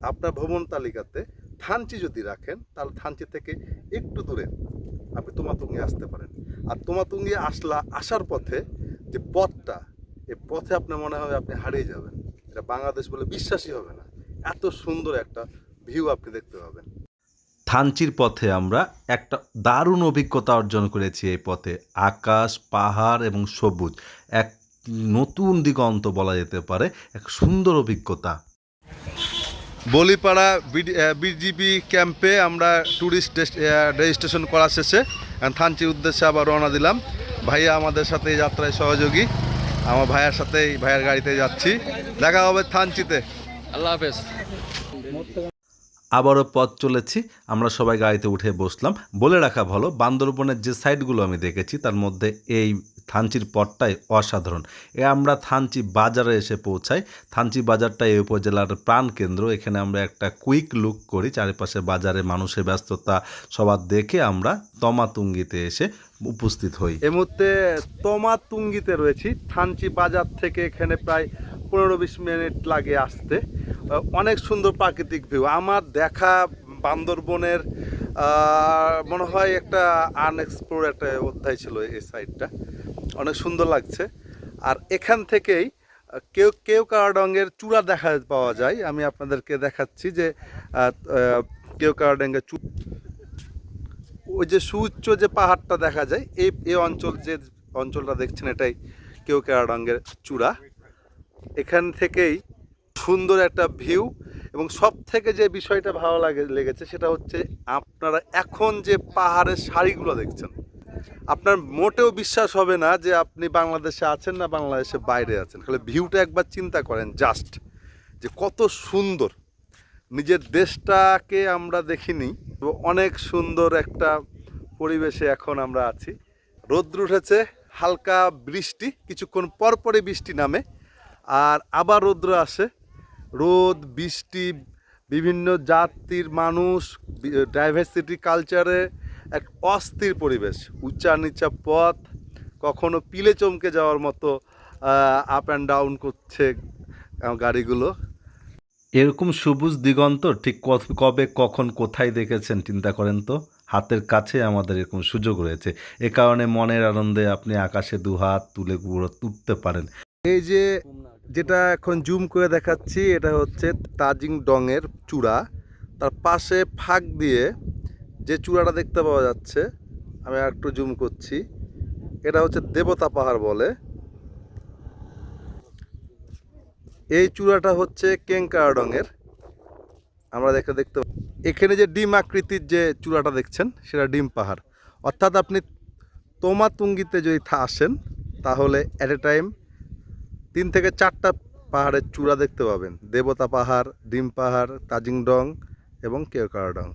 আপনার ভ্রমণ তালিকাতে থানচি যদি রাখেন, তাহলে থানচি থেকে একটু দূরে আপনি তোমাতুঙ্গি আসতে পারেন। আর তোমাতুঙ্গি আসলা, আসার পথে যে পথটা এই পথে আপনার মনে হবে আপনি হারিয়ে যাবেন। এটা বাংলাদেশ বলে বিশ্বাসই হবে না। এত সুন্দর একটা ভিউ আপনি দেখতে পাবেন। থানচির পথে আমরা একটা দারুণ অভিজ্ঞতা অর্জন করেছি এই পথে। আকাশ, পাহাড় এবং সবুজ। এক নতুন দিগন্ত বলা যেতে পারে, এক সুন্দর অভিজ্ঞতা। বলিপাড়া বিজিবি ক্যাম্পে আমরা ট্যুরিস্ট রেজিস্ট্রেশন করা শেষে থানচির উদ্দেশ্যে আবার রওনা দিলাম। ভাইয়া আমাদের সাথে যাত্রায় সহযোগী। আমার ভাইয়ার সাথেই, ভাইয়ার গাড়িতে যাচ্ছি। দেখা হবে থানচিতে। আল্লাহ হাফেজ। আবারও পথ চলেছি, আমরা সবাই গাড়িতে উঠে বসলাম। বলে রাখা ভালো, বান্দরবনের যে সাইটগুলো আমি দেখেছি, তার মধ্যে এই থানচির পথটাই অসাধারণ। এ আমরা থানচি বাজারে এসে পৌঁছাই। থানচি বাজারটা এই উপজেলার প্রাণকেন্দ্র এখানে আমরা একটা কুইক লুক করি, চারিপাশে বাজারে মানুষের ব্যস্ততা সবার দেখে আমরা তমাতুঙ্গিতে এসে উপস্থিত হই। এ মুহূর্তে তমাতুঙ্গিতে রয়েছি। থানচি বাজার থেকে এখানে প্রায় পনেরো বিশ মিনিট লাগে আসতে। অনেক সুন্দর প্রাকৃতিক ভিউ আমার দেখা বান্দরবনের মনে হয় একটা আনএক্সপ্লোর একটা অধ্যায় ছিল এই সাইডটা অনেক সুন্দর লাগছে। আর এখান থেকেই কেউ কেউ কারাডঙ্গের চূড়া দেখা পাওয়া যায়। আমি আপনাদেরকে দেখাচ্ছি যে কেউ কারাডঙ্গের চূড়া ওই যে সুউচ্চ যে পাহাড়টা দেখা যায়, এই এই অঞ্চল যে অঞ্চলটা দেখছেন, এটাই কেউ কেরাডাঙ্গের চূড়া। এখান থেকেই সুন্দর একটা ভিউ এবং সব থেকে যে বিষয়টা ভালো লাগে, লেগেছে সেটা হচ্ছে আপনারা এখন যে পাহাড়ের শাড়িগুলো দেখছেন, আপনার মোটেও বিশ্বাস হবে না যে আপনি বাংলাদেশে আছেন না বাংলাদেশে বাইরে আছেন। খালি ভিউটা একবার চিন্তা করেন জাস্ট যে কত সুন্দর। নিজের দেশটাকে আমরা দেখিনি, অনেক সুন্দর একটা পরিবেশে এখন আমরা আছি। রোদ্র উঠেছে, হালকা বৃষ্টি, কিছুক্ষণ পরপরই বৃষ্টি নামে, আর আবার রৌদ্র আসে। রোদ বৃষ্টি বিভিন্ন জাতির মানুষ ডাইভার্সিটি কালচারে এক অস্থির পরিবেশ। উঁচা নিচা পথ কখনো পিলে চমকে যাওয়ার মতো আপ অ্যান্ড ডাউন করছে গাড়িগুলো। এরকম সবুজ দিগন্ত ঠিক ক- কবে কখন কোথায় দেখেছেন চিন্তা করেন তো? হাতের কাছে আমাদের এরকম সুযোগ রয়েছে। এ কারণে মনের আনন্দে আপনি আকাশে দুহাত তুলে পুরো তুলতে পারেন। এই যে যেটা এখন জুম করে দেখাচ্ছি, এটা হচ্ছে তাজিং ডংয়ের চূড়া। তার পাশে ফাঁক দিয়ে যে চূড়াটা দেখতে পাওয়া যাচ্ছে, আমি একটু জুম করছি, এটা হচ্ছে দেবতা পাহাড় বলে। এই চূড়াটা হচ্ছে কেঙ্কারডংয়ের আমরা দেখে দেখতে এখানে যে ডিম আকৃতির যে চূড়াটা দেখছেন, সেটা ডিম পাহাড়। অর্থাৎ আপনি তোমাতুঙ্গিতে যদি আসেন, তাহলে অ্যাট এ টাইম তিন থেকে চারটা পাহাড়ের চূড়া দেখতে পাবেন। দেবতা পাহাড় ডিম পাহাড় তাজিংডং এবং কেওকারডং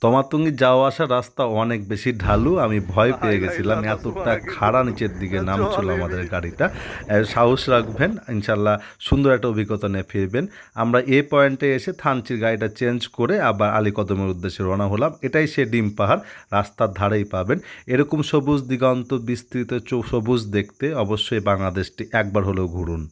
তমাতুঙ্গি যাওয়া আসার রাস্তা অনেক বেশি ঢালু। আমি ভয় পেয়ে গেছিলাম। এতটা খাড়া নিচের দিকে নামছিল আমাদের গাড়িটা। সাহস রাখবেন ইনশাল্লাহ সুন্দর একটা অভিজ্ঞতা নিয়ে ফিরবেন। আমরা এ পয়েন্টে এসে থানচির গাড়িটা চেঞ্জ করে আবার আলীকদমের উদ্দেশ্যে রওনা হলাম। এটাই সে ডিম পাহাড় রাস্তার ধারেই পাবেন। এরকম সবুজ দিগন্ত বিস্তৃত চৌ- সবুজ দেখতে অবশ্যই বাংলাদেশটি একবার হলেও ঘুরুন।